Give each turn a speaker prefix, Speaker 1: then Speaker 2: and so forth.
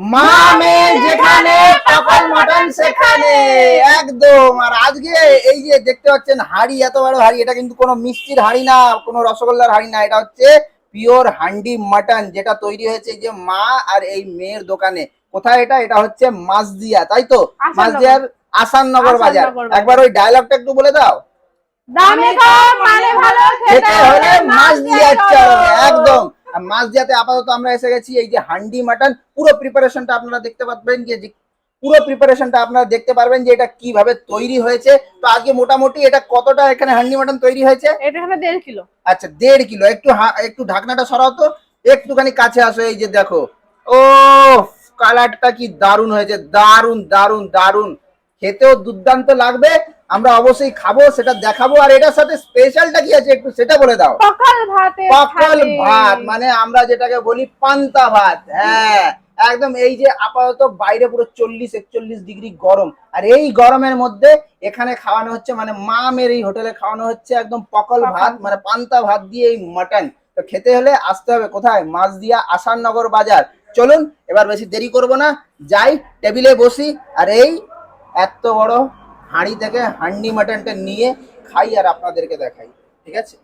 Speaker 1: মা মেয়ে যেখানে পাপাল মাটন সেখানে। একদম। আর আজকে এই যে দেখতে পাচ্ছেন হাড়ি এত বড় হাড়ি এটা কিন্তু কোনো মিষ্টির হাড়ি না কোনো রসগোল্লার হাড়ি না এটা হচ্ছে পিওর হান্ডি মাটন যেটা তৈরি হয়েছে যে মা আর এই মেয়ের দোকানে। কোথায় এটা? এটা হচ্ছে মাসদিয়া তাই তো। মাসদিয়ার আসাননগর বাজার। একবার ওই ডায়লগটা একটু বলে দাও।
Speaker 2: দামে কম মানে ভালো
Speaker 1: খেতে হলে মাছ দিয়ে
Speaker 2: চলো।
Speaker 1: চলো একদম আর মাছ দিয়াতে আপাতত আমরা এসে গেছি এই যে হান্ডি মাটন পুরো প্রিপারেশনটা আপনারা দেখতে পাবেন যে পুরো প্রিপারেশনটা আপনারা দেখতে পারবেন যে এটা কীভাবে তৈরি হয়েছে। তো আজকে মোটামুটি এটা কতটা এখানে হান্ডি মাটন তৈরি হয়েছে?
Speaker 2: এটা এখানে দেড় কিলো।
Speaker 1: আচ্ছা দেড় কিলো। একটু একটু ঢাকনাটা সরাও তো। একটুখানি কাছে আসো এই যে দেখো। ও কালারটা কি দারুণ হয়েছে। দারুণ দারুণ দারুণ। খেতেও দুর্দান্ত লাগবে। আমরা অবশ্যই খাব সেটা দেখাবো। আর এটার সাথে স্পেশালটা কি আছে একটু সেটা বলে দাও।
Speaker 2: পকল ভাতে
Speaker 1: পাকল ভাত মানে আমরা যেটাকে বলি পান্তা ভাত হ্যাঁ। একদম এই যে আপাতত বাইরে পুরো চল্লিশ একচল্লিশ ডিগ্রি গরম। আর এই গরমের মধ্যে এখানে খাওয়ানো হচ্ছে মানে মা মের এই হোটেলে খাওয়ানো হচ্ছে একদম পকল ভাত মানে পান্তা ভাত দিয়ে এই মাটন। তো খেতে হলে আসতে হবে কোথায়? মাছ মাছদিয়া আসাননগর বাজার। চলুন এবার বেশি দেরি করব না। যাই টেবিলে বসি। আর এই এত বড় হাঁড়ি থেকে হান্ডি মাটনটা নিয়ে খাই আর আপনাদেরকে দেখাই ঠিক আছে?